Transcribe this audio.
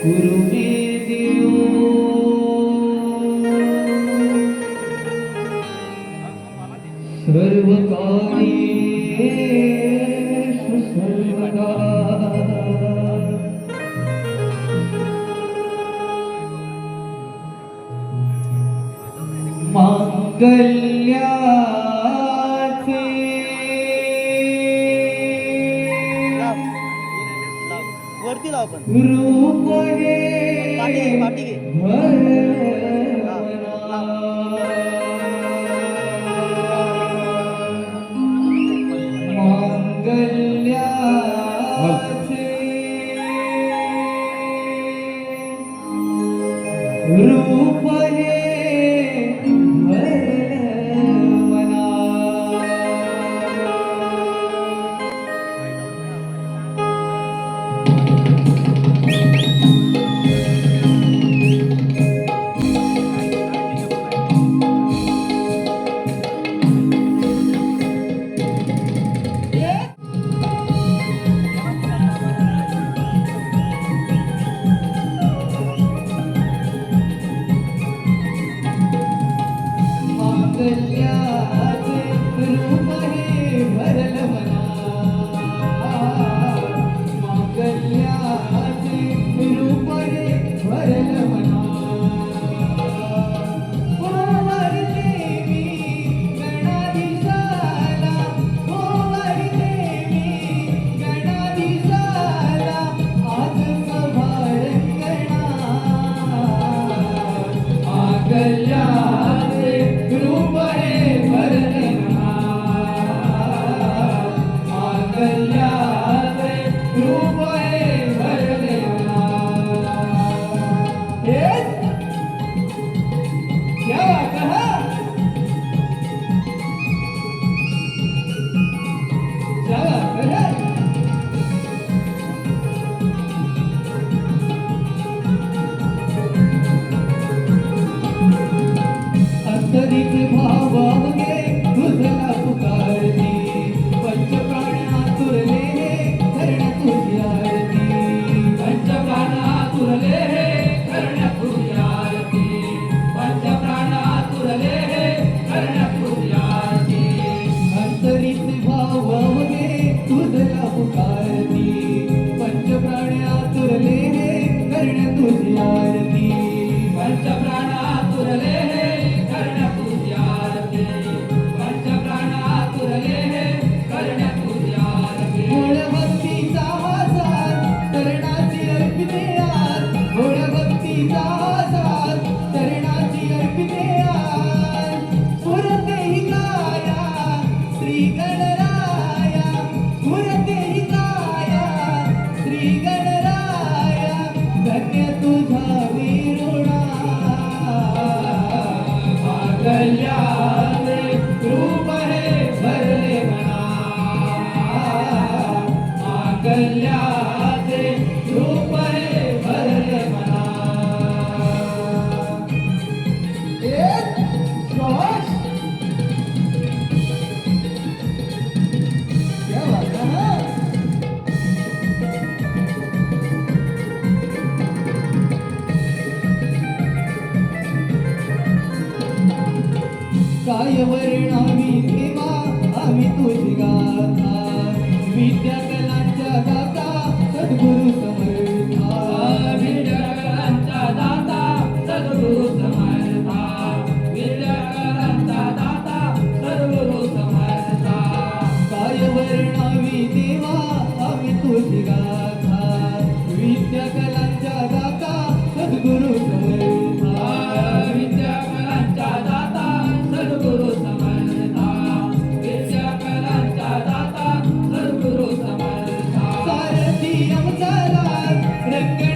સર્વકાળેષુ સર્વદા મંગલ્યા वरती लाव पण. पाठी घे पाठी घे. काय वर्णावी घेवा आम्ही तुझी गाथा विद्या दाता सद्गुरु समर्था विद्या कलांच्या दाता गाथा विद्या कलांच्या दाता रंग